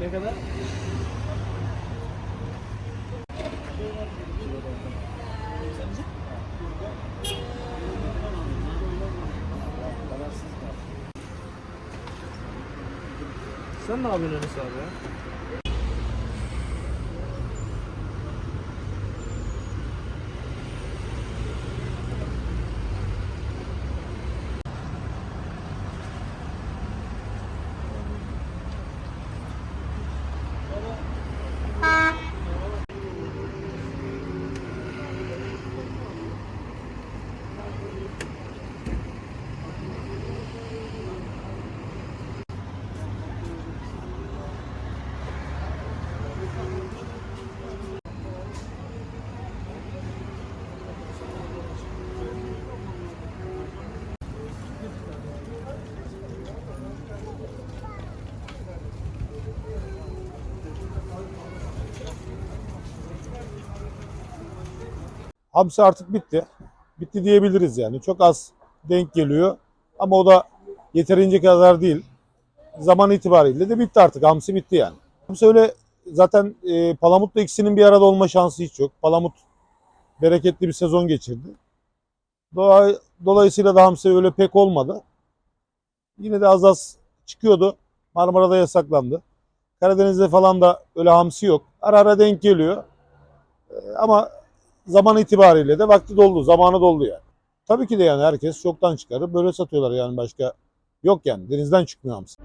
Ne kadar? Sen ne yapıyorsun Enes abi ya? Hamsi artık bitti. Bitti diyebiliriz yani. Çok az denk geliyor. Ama o da yeterince kadar değil. Zaman itibariyle de bitti artık. Hamsi bitti yani. Hamsi öyle zaten e, Palamut'la ikisinin bir arada olma şansı hiç yok. Palamut bereketli bir sezon geçirdi. Doğa- Dolayısıyla da Hamsi öyle pek olmadı. Yine de az az çıkıyordu. Marmara'da yasaklandı. Karadeniz'de falan da öyle hamsi yok. Ara ara denk geliyor. E, ama zaman itibariyle de vakti doldu. Zamanı doldu yani. Tabii ki de yani herkes çoktan çıkarır. Böyle satıyorlar yani başka yok yani. Denizden çıkmıyor hamsi.